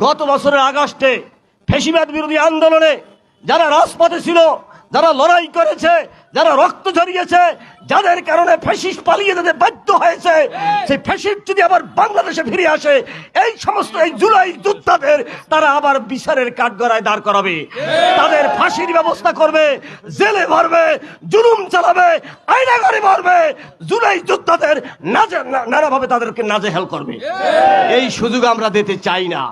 গত বছরের আগস্টে ফেসিবাদ বিরোধী আন্দোলনে যারা রাজপথে ছিল যারা লড়াই করেছে যারা রক্ত ঝরিয়েছে, যাদের কারণে ফ্যাসিস্ট পালিয়ে যেতে বাধ্য হয়েছে, সেই ফ্যাসিস্ট যদি আবার বাংলাদেশে ফিরে আসে, এই সমস্ত এই জুলাই যোদ্ধাদের তারা আবার বিচারের কাঠগড়ায় দাঁড় করাবে। তাদের ফাঁসির ব্যবস্থা করবে, জেলে ভরবে, জুলুম চালাবে আইনাগারে মারবে জুলাই যোদ্ধাদের নানাভাবে তাদেরকে নাজে নাজেহাল করবে। এই সুযোগ আমরা দিতে চাই না।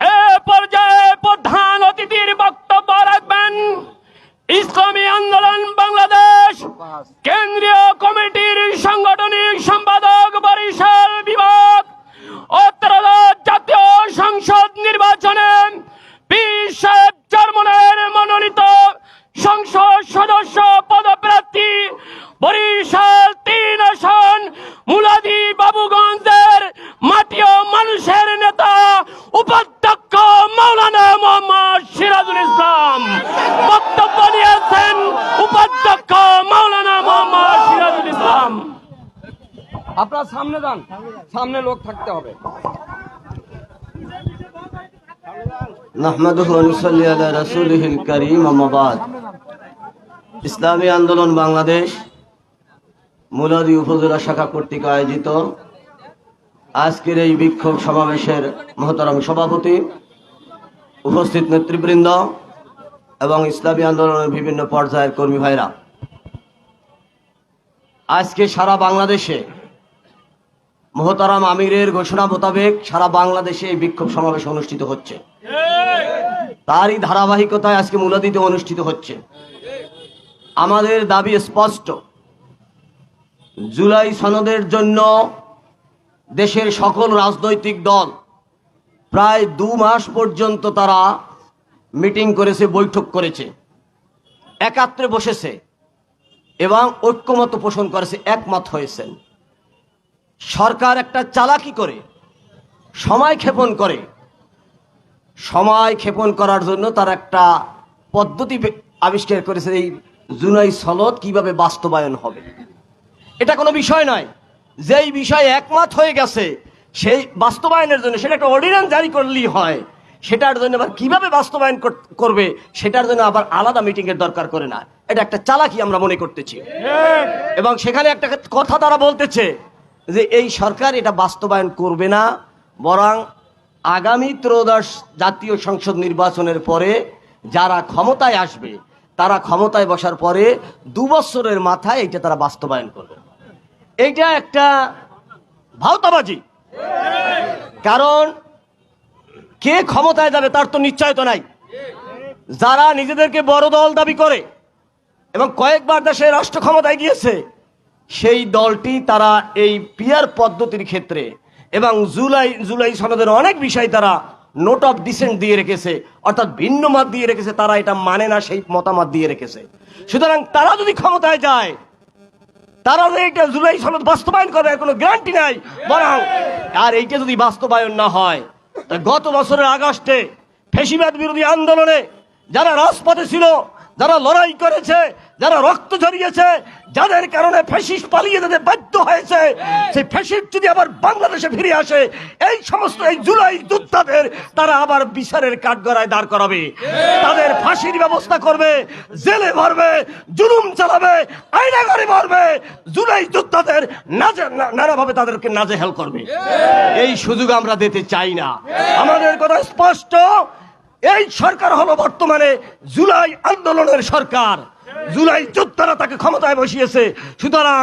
এ পর্যায়ে প্রধান আপনার সামনে যান। সামনে লোক থাকতে হবে। ইসলামী আন্দোলন বাংলাদেশ, মুলাদি উপজেলা শাখা কর্তৃক আয়োজিত। আজকের এই বিক্ষোভ সমাবেশের মহতরম সভাপতি, উপস্থিত নেতৃবৃন্দ এবং ইসলামী আন্দোলনের বিভিন্ন পর্যায়ের কর্মী ভাইরা। আজকে সারা বাংলাদেশে মহতারাম আমিরের ঘোষণা মোতাবেক সারা বাংলাদেশে এই বিক্ষোভ সমাবেশ অনুষ্ঠিত হচ্ছে। তারই ধারাবাহিকতায় আজকে মুলাদিতে অনুষ্ঠিত হচ্ছে। আমাদের দাবি স্পষ্ট। জুলাই সনদের জন্য দেশের সকল রাজনৈতিক দল প্রায় দু মাস পর্যন্ত তারা মিটিং করেছে, বৈঠক করেছে। একাত্রে বসেছে এবং ঐক্যমত পোষণ করেছে, একমত হয়েছেন। সরকার একটা চালাকি করে সময় ক্ষেপণ করে। সময় ক্ষেপণ করার জন্য তার একটা পদ্ধতি আবিষ্কার করেছে এই জুনাই সনদ কীভাবে বাস্তবায়ন হবে। এটা কোনো বিষয় নয়। যেই বিষয় একমত হয়ে গেছে সেই বাস্তবায়নের জন্য সেটা একটা অর্ডিন্যান্স জারি করলেই হয়। সেটার জন্য আবার কীভাবে বাস্তবায়ন করবে সেটার জন্য আবার আলাদা মিটিংয়ের দরকার করে না। এটা একটা চালাকি আমরা মনে করতেছি। এবং সেখানে একটা কথা তারা বলতেছে যে এই সরকার এটা বাস্তবায়ন করবে না, বরং আগামী ত্রয়োদশ জাতীয় সংসদ নির্বাচনের পরে যারা ক্ষমতায় আসবে, তারা ক্ষমতায় বসার পরে দু বছরের মাথায় এইটা তারা বাস্তবায়ন করবে। এইটা একটা ভাওতাবাজি। কারণ কে ক্ষমতায় যাবে তার তো নিশ্চয়তা নাই। যারা নিজেদেরকে বড় দল দাবি করে এবং কয়েকবার দেশে রাষ্ট্র ক্ষমতায় গিয়েছে সেই দলটি তারা এই পিয়ার পদ্ধতির ক্ষেত্রে এবং জুলাই জুলাই সনদের অনেক বিষয় তারা নোট অফ ডিসেন্ট দিয়ে রেখেছে, অর্থাৎ ভিন্ন মত দিয়ে রেখেছে, তারা এটা মানে না, সেই মতামত দিয়ে রেখেছে। সুতরাং তারা যদি ক্ষমতায় যায়, তারা যে এটা জুলাই সনদ বাস্তবায়ন করবে, কোনো গ্যারান্টি নাই, বরং আর এইটা যদি বাস্তবায়ন না হয় গত বছরের আগস্টে ফেসিবাদ বিরোধী আন্দোলনে যারা রাজপথে ছিল যারা লড়াই করেছে, যারা রক্ত ঝরিয়েছে, যাদের কারণে ফ্যাসিস্ট পালিয়ে যেতে বাধ্য হয়েছে, সেই ফ্যাসিস্ট যদি আবার বাংলাদেশে ফিরে আসে, এই সমস্ত, এই জুলাই যোদ্ধাদের তারা আবার বিচারের কাঠগড়ায় দাঁড় করাবে। তাদের ফাঁসির ব্যবস্থা করবে, জেলে ভরবে, জুলুম চালাবে, আইনাগারে মারবে জুলাই যোদ্ধাদের নানাভাবে তাদেরকে নাজে নাজেহাল করবে। এই সুযোগ আমরা দিতে চাই না। আমাদের কথা স্পষ্ট এই সরকার হলো বর্তমানে জুলাই আন্দোলনের সরকার। জুলাই যোদ্ধারা তাকে ক্ষমতায় বসিয়েছে। সুতরাং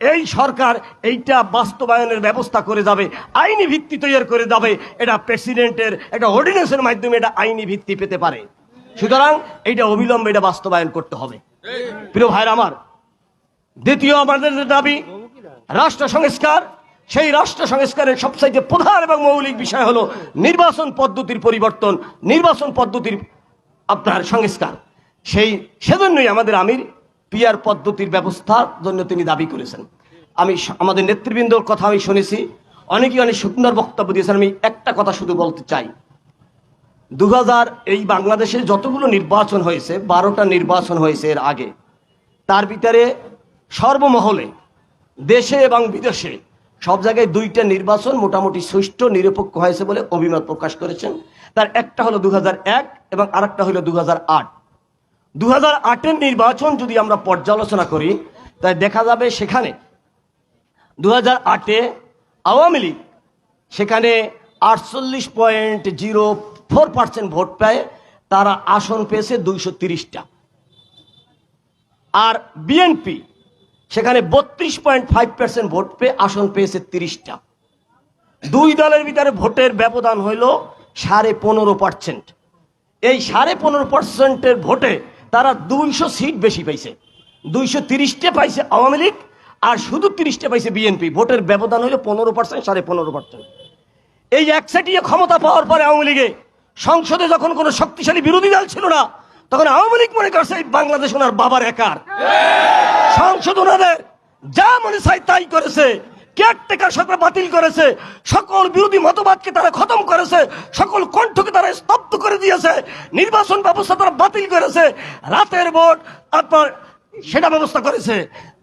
এই সরকার এইটা বাস্তবায়নের ব্যবস্থা করে যাবে, আইনি ভিত্তি তৈরি করে যাবে। এটা প্রেসিডেন্টের একটা অর্ডিন্যান্সের মাধ্যমে এটা আইনি ভিত্তি পেতে পারে। সুতরাং এইটা অবিলম্বে এটা বাস্তবায়ন করতে হবে। প্রিয় ভাইরা আমার, দ্বিতীয় আমাদের দাবি, রাষ্ট্র সংস্কার। সেই রাষ্ট্র সংস্কারের সবচাইতে প্রধান এবং মৌলিক বিষয় হলো নির্বাচন পদ্ধতির পরিবর্তন, নির্বাচন পদ্ধতির আপনার সংস্কার। সেই সেজন্যই আমাদের আমির পিয়ার পদ্ধতির ব্যবস্থার জন্য তিনি দাবি করেছেন। আমি আমাদের নেতৃবৃন্দর কথা আমি শুনেছি। অনেকেই অনেক সুন্দর বক্তব্য দিয়েছেন। আমি একটা কথা শুধু বলতে চাই। দু হাজার এই বাংলাদেশে যতগুলো নির্বাচন হয়েছে, বারোটা নির্বাচন হয়েছে এর আগে, তার ভিতরে সর্বমহলে দেশে এবং বিদেশে সব জায়গায় দুইটা নির্বাচন মোটামুটি সুষ্ঠু, নিরপেক্ষ হয়েছে বলে অভিমত প্রকাশ করেছেন। তার একটা হলো দু হাজার এক এবং আরেকটা হলো দু হাজার আট। দু আটের নির্বাচন যদি আমরা পর্যালোচনা করি তাই দেখা যাবে সেখানে দু হাজার আটে আওয়ামী লীগ, সেখানে আটচল্লিশ point zero four percent vote পায়, তারা আসন পেয়েছে দুইশো তিরিশটা। আর বিএনপি সেখানে বত্রিশ পয়েন্ট ফাইভ পার্সেন্ট ভোট পেয়ে আসন পেয়েছে তিরিশটা। দুই দলের ভিতরে ভোটের ব্যবধান হইল সাড়ে পনেরো পার্সেন্ট। এই সাড়ে পনেরো পার্সেন্টের ভোটে তারা দুইশো সিট বেশি পাইছে। দুইশো তিরিশটা পাইছে আওয়ামী লীগ আর শুধু তিরিশটা পাইছে বিএনপি। ভোটের ব্যবধান হইল পনেরো পার্সেন্ট, সাড়ে পনেরো পার্সেন্ট। এই একসাটিয়ে ক্ষমতা পাওয়ার পরে আওয়ামী লীগে সংসদে যখন কোনো শক্তিশালী বিরোধী দল ছিল না, তখন আওয়ামী লীগ মনে করছে বাংলাদেশ ওনার বাবার একার। সংসদ যা মনে চাই তাই করেছে। কেয়ারটেকার সরকার বাতিল করেছে। সকল বিরোধী মতবাদকে তারা খতম করেছে। সকল কণ্ঠকে তারা স্তব্ধ করে দিয়েছে। নির্বাচন ব্যবস্থা তারা বাতিল করেছে। রাতের ভোট আপনার সেটা ব্যবস্থা করেছে।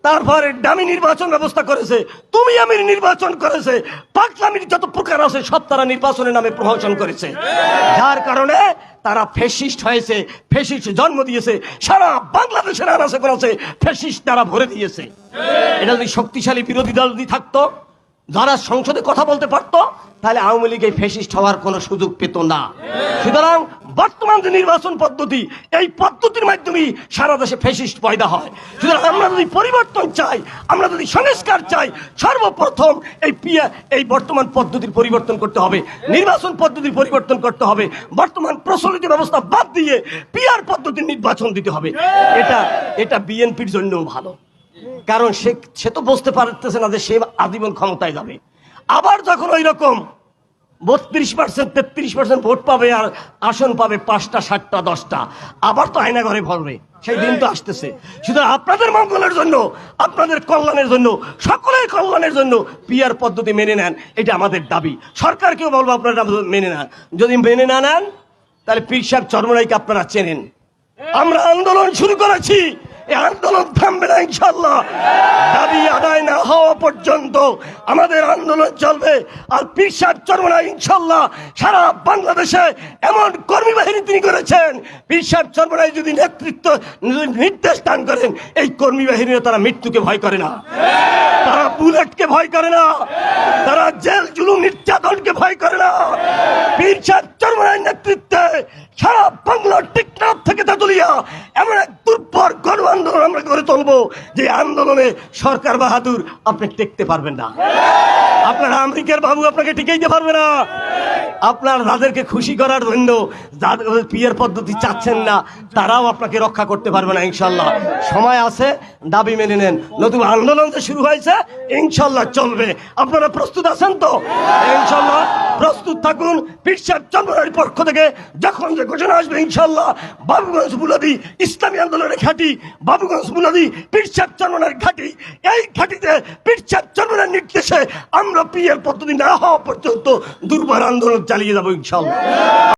তারপরে ডামি নির্বাচন ব্যবস্থা করেছে। তুমি আমির নির্বাচন করেছে। পাকলামির যত প্রকার আছে, সব তারা নির্বাচনের নামে প্রহসন করেছে। যার কারণে তারা ফেসিস্ট হয়েছে ফেসিস্ট জন্ম দিয়েছে, সারা বাংলাদেশের আনাসে করেছে ফেসিস্ট তারা ভরে দিয়েছে। এটা যদি শক্তিশালী বিরোধী দল যদি থাকতো যারা সংসদে কথা বলতে পারতো, তাহলে আওয়ামী লীগ ফেসিস্ট হওয়ার কোনো সুযোগ পেত না। সুতরাং বর্তমান যে নির্বাচন পদ্ধতি, এই পদ্ধতির মাধ্যমেই সারা দেশে ফেসিস্ট পয়দা হয়। সুতরাং আমরা যদি পরিবর্তন চাই, আমরা যদি সংস্কার চাই, সর্বপ্রথম এই পিয়া এই বর্তমান পদ্ধতির পরিবর্তন করতে হবে। নির্বাচন পদ্ধতির পরিবর্তন করতে হবে। বর্তমান প্রচলিত ব্যবস্থা বাদ দিয়ে পিয়ার পদ্ধতির নির্বাচন দিতে হবে। এটা এটা বিএনপির জন্যও ভালো। কারণ সে সে তো বুঝতে পারতেছে না যে সে আজীবন ক্ষমতায় যাবে। আবার যখন ওই রকম বত্রিশ পার্সেন্ট তেত্রিশ পার্সেন্ট ভোট পাবে আর আসন পাবে পাঁচটা সাতটা দশটা আবার তো আয়না ঘরে ভরবে। সেই দিন তো আসতেছে। সুতরাং আপনাদের মঙ্গলের জন্য আপনাদের কল্যাণের জন্য সকলের কল্যাণের জন্য পিয়ার পদ্ধতি মেনে নেন এটা আমাদের দাবি। সরকারকেও বলব আপনারা মেনে নেন। যদি মেনে না নেন তাহলে পীর সাহেব চর্মনাইকে আপনারা চেনেন। আমরা আন্দোলন শুরু করেছি। এই আন্দোলন থামবে না ইনশাল্লাহ দাবি আদায় না হওয়া পর্যন্ত আমাদের আন্দোলন চলবে, আর পিসার চর্মনা ইনশাল্লাহ সারা বাংলাদেশে এমন কর্মী বাহিনী তিনি করেছেন। পিসার চর্মনায় যদি নেতৃত্ব নির্দেশ দান করেন, এই কর্মী বাহিনীরা তারা মৃত্যুকে ভয় করে না। তারা বুলেটকে ভয় করে না। তারা জেল, জুলুম, নির্যাতনকে ভয় করে না। সাহেব চর্মনায় নেতৃত্বে। সারা বাংলার টিকনাফ থেকে তেতুলিয়া, এমন এক দুর্বর গণ আন্দোলন আমরা করে তুলবো যে আন্দোলনে সরকার বাহাদুর আপনি টেকতে পারবেন না। আপনার আমেরিকার বাবু আপনাকে টিকাইতে পারবে না। আপনার যাদেরকে খুশি করার জন্য যাদের পিয়ার পদ্ধতি চাচ্ছেন না, তারাও আপনাকে রক্ষা করতে পারবে না, ইনশাল্লাহ। সময় আছে, দাবি মেনে নেন। নতুন আন্দোলন যে শুরু হয়েছে, ইনশাল্লাহ চলবে। আপনারা প্রস্তুত আছেন তো? ইনশাল্লাহ প্রস্তুত থাকুন। পিসার চন্দ্রের পক্ষ থেকে যখন যে ঘোষণা আসবে, ইনশাল্লাহ বাবুগঞ্জ বুলাদি ইসলামী আন্দোলনের ঘাঁটি বাবুগঞ্জ বুলাদি পিরসাদ চন্দ্রের ঘাঁটি। এই ঘাঁটিতে পিরসাদ চন্দ্রের নির্দেশে আমরা পিএর পদ্ধতি না হওয়া পর্যন্ত দুর্বার আন্দোলন চালিয়ে যাব ইনশাল্লাহ